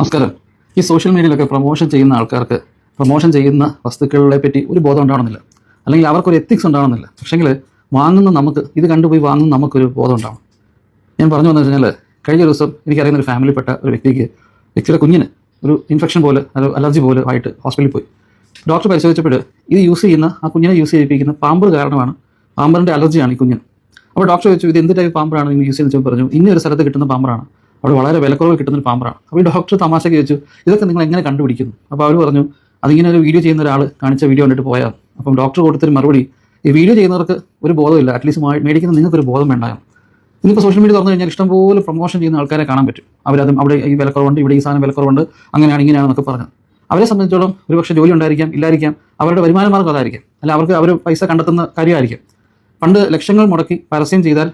നമസ്കാരം. ഈ സോഷ്യൽ മീഡിയയിലൊക്കെ പ്രൊമോഷൻ ചെയ്യുന്ന ആൾക്കാർക്ക് പ്രൊമോഷൻ ചെയ്യുന്ന വസ്തുക്കളെ പറ്റി ഒരു ബോധം ഉണ്ടാവണമെന്നില്ല. അല്ലെങ്കിൽ അവർക്കൊരു എത്തിക്സ് ഉണ്ടാവണമെന്നില്ല. പക്ഷേങ്കിൽ വാങ്ങുന്ന നമുക്ക് ഇത് കണ്ടുപോയി വാങ്ങുന്ന നമുക്കൊരു ബോധം ഉണ്ടാവണം. ഞാൻ പറഞ്ഞു വന്നു കഴിഞ്ഞാൽ കഴിഞ്ഞ ദിവസം എനിക്കറിയുന്ന ഒരു ഫാമിലിപ്പെട്ട ഒരു വ്യക്തിക്ക് വ്യക്തിയുടെ കുഞ്ഞിന് ഒരു ഇൻഫെക്ഷൻ പോലെ അലർജി പോലെ ആയിട്ട് ഹോസ്പിറ്റലിൽ പോയി. ഡോക്ടർ പരിശോധിച്ചപ്പോൾ ഇത് യൂസ് ചെയ്യുന്ന ആ കുഞ്ഞിനെ യൂസ് ചെയ്യിപ്പിക്കുന്ന പാമ്പർ കാരണമാണ് പാമ്പറിന്റെ അലർജിയാണ് ഈ കുഞ്ഞിന്. അപ്പോൾ ഡോക്ടർ ചോദിച്ചു ഇത് എന്ത് ടൈപ്പ് പാമ്പറാണ് നിങ്ങൾ യൂസ് ചെയ്യുന്നത് പറഞ്ഞു ഇന്ന ഒരു സ്ഥലത്ത് കിട്ടുന്ന പാമ്പറാണ് അവിടെ വളരെ വിലക്കുറവ് കിട്ടുന്ന ഒരു പാമ്പറാണ്. അപ്പോൾ ഈ ഡോക്ടർ തമാശയ്ക്ക് ചോദിച്ചു ഇതൊക്കെ നിങ്ങൾ എങ്ങനെ കണ്ടുപിടിക്കുന്നു? അപ്പോൾ അവർ പറഞ്ഞു അതിങ്ങനെ ഒരു വീഡിയോ ചെയ്യുന്ന ഒരാൾ കാണിച്ച വീഡിയോ കണ്ടിട്ട് പോയാൽ അപ്പം ഡോക്ടർ കൊടുത്തൊരു മറുപടി ഈ വീഡിയോ ചെയ്യുന്നവർക്ക് ഒരു ബോധമില്ല അറ്റ്ലീസ്റ്റ് മേടിക്കുന്ന നിങ്ങൾക്കൊരു ബോധം വേണ്ടായോ? നിങ്ങൾക്ക് സോഷ്യൽ മീഡിയ തുറന്നു കഴിഞ്ഞാൽ ഇഷ്ടംപോലെ പ്രൊമോഷൻ ചെയ്യുന്ന ആൾക്കാരെ കാണാൻ പറ്റും. അവരതും അവിടെ ഈ വിലക്കുറവുണ്ട് ഇവിടെ ഈ സാധനം വിലക്കുറവുണ്ട് അങ്ങനെയാണ് ഇങ്ങനെയാണെന്നൊക്കെ പറഞ്ഞു അവരെ സംബന്ധിച്ചോളം ഒരുപക്ഷെ ജോലി ഉണ്ടായിരിക്കാം ഇല്ലായിരിക്കാം അവരുടെ വരുമാന മാർഗം അതായിരിക്കാം. അല്ല അവർക്ക് അവർ പൈസ കണ്ടെത്തുന്ന കാര്യമായിരിക്കും. പണ്ട് ലക്ഷങ്ങൾ മുടക്കി പരസ്യം ചെയ്താൽ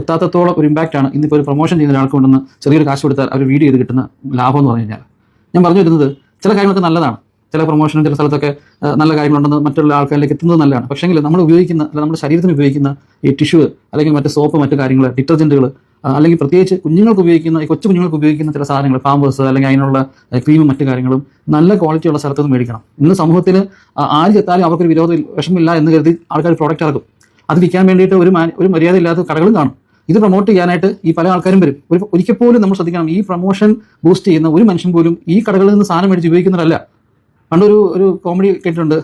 എത്താത്തത്തോളം ഒരു ഇമ്പാക്റ്റ് ആണ് ഇന്നിപ്പോൾ ഒരു പ്രൊമോഷൻ ചെയ്യുന്ന ഒരാൾക്ക് കൊണ്ടുവന്ന് ചെറിയൊരു കാശ് കൊടുത്താൽ അവർ വീഡിയോ ചെയ്ത് കിട്ടുന്ന ലാഭം എന്ന് പറഞ്ഞു കഴിഞ്ഞാൽ. ഞാൻ പറഞ്ഞു വരുന്നത് ചില കാര്യങ്ങളൊക്കെ നല്ലതാണ്. ചില പ്രൊമോഷനും ചില സ്ഥലത്തൊക്കെ നല്ല കാര്യങ്ങളുണ്ടെന്ന് മറ്റുള്ള ആൾക്കാരിലേക്ക് എത്തുന്നത് നല്ലതാണ്. പക്ഷേങ്കിൽ നമ്മൾ ഉപയോഗിക്കുന്ന അല്ലെങ്കിൽ നമ്മുടെ ശരീരത്തിന് ഉപയോഗിക്കുന്ന ഈ ടിഷ്യൂ അല്ലെങ്കിൽ മറ്റ് സോപ്പ് മറ്റു കാര്യങ്ങൾ ഡിറ്റർജന്റുകൾ അല്ലെങ്കിൽ പ്രത്യേകിച്ച് കുഞ്ഞുങ്ങൾക്ക് ഉപയോഗിക്കുന്ന ഈ കൊച്ചു കുഞ്ഞുങ്ങൾക്ക് ഉപയോഗിക്കുന്ന ചില സാധനങ്ങൾ പാമ്പേഴ്സ് അല്ലെങ്കിൽ അതിനുള്ള ക്രീമും മറ്റു കാര്യങ്ങളും നല്ല ക്വാളിറ്റിയുള്ള സ്ഥലത്ത് നിന്ന് മേടിക്കണം. ഇന്ന് സമൂഹത്തിൽ ആര് ചെത്താലും അവർക്കൊരു വിരോധ വിഷമില്ല എന്ന് കരുതി ആൾക്കാർ പ്രോഡക്റ്റ് ഇറക്കും. അത് വിൽക്കാൻ വേണ്ടിയിട്ട് ഒരു ഒരു മര്യാദ ഇല്ലാത്ത കടകളും കാണും. ഇത് പ്രൊമോട്ട് ചെയ്യാനായിട്ട് ഈ പല ആൾക്കാരും വരും. ഒരു ഒരിക്കൽ പോലും നമ്മൾ ശ്രദ്ധിക്കണം. ഈ പ്രൊമോഷൻ ബൂസ്റ്റ് ചെയ്യുന്ന ഒരു മനുഷ്യൻ പോലും ഈ കടകളിൽ നിന്ന് സാധനം മേടിച്ച് ഉപയോഗിക്കുന്നതല്ല പണ്ടൊരു ഒരു കോമഡി കേട്ടിട്ടുണ്ട്.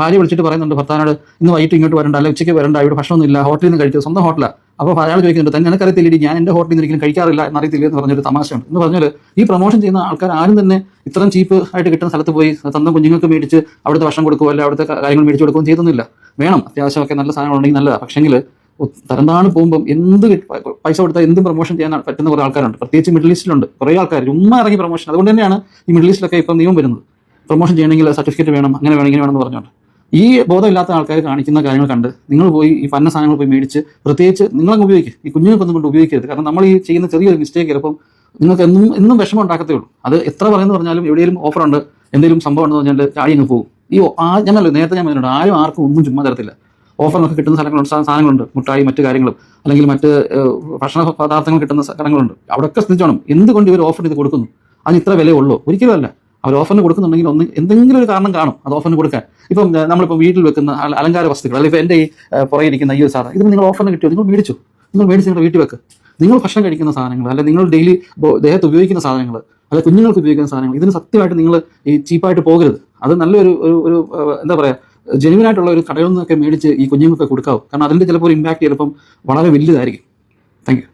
ഭാര്യ വിളിച്ചിട്ട് പറയുന്നുണ്ട് ഭർത്താവിനോട് ഇന്ന് വൈകിട്ട് ഇങ്ങോട്ട് വരണ്ട അല്ല ഉച്ചയ്ക്ക് വരണ്ട ഇവിടെ ഭക്ഷണമൊന്നും ഇല്ല ഹോട്ടലിൽ നിന്ന് കഴിച്ചു സ്വന്തം ഹോട്ടലാണ് അപ്പോൾ അയാൾ ചോദിക്കുന്നുണ്ട് തന്നെ നിനക്കറിയത്തില്ല ഞാൻ എന്റെ ഹോട്ടലിൽ നിന്ന് ഒരിക്കലും കഴിക്കാറില്ല എന്നറിയത്തില്ല? എന്ന് പറഞ്ഞൊരു തമാശയാണ് എന്ന് പറഞ്ഞാൽ ഈ പ്രൊമോഷൻ ചെയ്യുന്ന ആൾക്കാർ ആരും തന്നെ ഇത്രയും ചീപ്പ് ആയിട്ട് കിട്ടുന്ന സ്ഥലത്ത് പോയി സ്വന്തം കുഞ്ഞുങ്ങൾക്ക് മേടിച്ച് അവിടുത്തെ ഭക്ഷണം കൊടുക്കുകയോ അല്ല അവിടുത്തെ കാര്യങ്ങൾ മേടിച്ച് കൊടുക്കുകയും ചെയ്തൊന്നുമില്ല. വേണം. അത്യാവശ്യമൊക്കെ നല്ല സാധനം ഉണ്ടെങ്കിൽ നല്ലതാണ് പക്ഷേങ്കിൽ തരംതാണ് പോകുമ്പം എന്ത് പൈസ കൊടുത്താൽ എന്തും പ്രൊമോഷൻ ചെയ്യാൻ പറ്റുന്ന കുറേ ആൾക്കാരുണ്ട്. പ്രത്യേകിച്ച് മിഡിൽ ഈസ്റ്റിലുണ്ട് കുറേ ആൾക്കാർ ചുമ്മാ ഇറങ്ങി പ്രൊമോഷൻ അതുകൊണ്ട് തന്നെയാണ് ഈ മിഡിൽ ഈസ്റ്റിലൊക്കെ ഇപ്പം നിയമം വരുന്നത്. പ്രൊമോഷൻ ചെയ്യണമെങ്കിൽ സർട്ടിഫിക്കറ്റ് വേണം അങ്ങനെ വേണം ഇങ്ങനെ വേണം എന്ന് പറഞ്ഞുകൊണ്ട് ഈ ബോധമില്ലാത്ത ആൾക്കാർ കാണിക്കുന്ന കാര്യങ്ങൾ കണ്ട് നിങ്ങൾ പോയി ഈ പന്ന സാധനങ്ങൾ പോയി മേടിച്ച് പ്രത്യേകിച്ച് നിങ്ങളങ്ങ് ഉപയോഗിക്കുക ഈ കുഞ്ഞുങ്ങൾക്കൊന്നും കൊണ്ട് ഉപയോഗിക്കരുത്. കാരണം നമ്മൾ ഈ ചെയ്യുന്ന ചെറിയൊരു മിസ്റ്റേക്ക് ചിലപ്പം നിങ്ങൾക്ക് എന്നും എന്നും വിഷമം ഉണ്ടാക്കത്തേ ഉള്ളൂ. അത് എത്ര പറയുന്നത് പറഞ്ഞാലും എവിടെയെങ്കിലും ഓഫർ ഉണ്ട് എന്തെങ്കിലും സംഭവം ഉണ്ടെന്ന് പറഞ്ഞാൽ ചാടി അങ്ങ് പോകും. ഈ ആ ഞാനല്ലോ നേരത്തെ ഞാൻ പറഞ്ഞിട്ടുണ്ട് ആരും ആർക്കും ഒന്നും ചുമ്മാ തരത്തില്ല. ഓഫറിനൊക്കെ കിട്ടുന്ന സ്ഥലങ്ങളുണ്ട് സാധനങ്ങളുണ്ട് മുട്ടായി മറ്റു കാര്യങ്ങളും അല്ലെങ്കിൽ മറ്റ് ഭക്ഷണ പദാർത്ഥങ്ങൾ കിട്ടുന്ന സ്ഥലങ്ങളുണ്ട്. അവിടെയൊക്കെ ശ്രദ്ധിച്ചോണം എന്തുകൊണ്ട് ഇവർ ഓഫർ ഇത് കൊടുക്കുന്നു? അതിന് ഇത്ര വിലയുള്ളൂ ഒരിക്കലും അല്ല. അവർ ഓഫറിന് കൊടുക്കുന്നുണ്ടെങ്കിൽ ഒന്ന് എന്തെങ്കിലും ഒരു കാരണം കാണും അത് ഓഫറിന് കൊടുക്കാൻ. ഇപ്പം നമ്മളിപ്പോൾ നമ്മളിപ്പം വീട്ടിൽ വെക്കുന്ന അലങ്കാര വസ്തുക്കൾ അല്ലെങ്കിൽ ഇപ്പം എന്റെ ഈ ഏഹ്, പുറകെ ഇരിക്കുന്ന ഈ ഒരു സാധനം ഇതിന് നിങ്ങൾ ഓഫറിന് കിട്ടിയോ? നിങ്ങൾ മേടിച്ചു. നിങ്ങൾ മേടിച്ച് നിങ്ങളുടെ വീട്ടിൽ വെക്ക്. നിങ്ങൾ ഭക്ഷണം കഴിക്കുന്ന സാധനങ്ങൾ അല്ലെങ്കിൽ നിങ്ങൾ ഡെയിലി ദേഹത്ത് ഉപയോഗിക്കുന്ന സാധനങ്ങൾ അല്ലെങ്കിൽ കുഞ്ഞുങ്ങൾക്ക് ഉപയോഗിക്കുന്ന സാധനങ്ങൾ ഇതിന് സത്യമായിട്ട് നിങ്ങൾ ഈ ചീപ്പായിട്ട് പോകരുത്. അത് നല്ലൊരു ഒരു ഒരു എന്താ പറയുക ജെനുവിൻ ആയിട്ടുള്ള ഒരു കടയിൽ നിന്നൊക്കെ മേടിച്ച് ഈ കുഞ്ഞുങ്ങൾക്ക് കൊടുക്കാവും. കാരണം അതിന്റെ ചിലപ്പോൾ ഒരു ഇമ്പാക്ട് ചിലപ്പം വളരെ വലുതായിരിക്കും. Thank you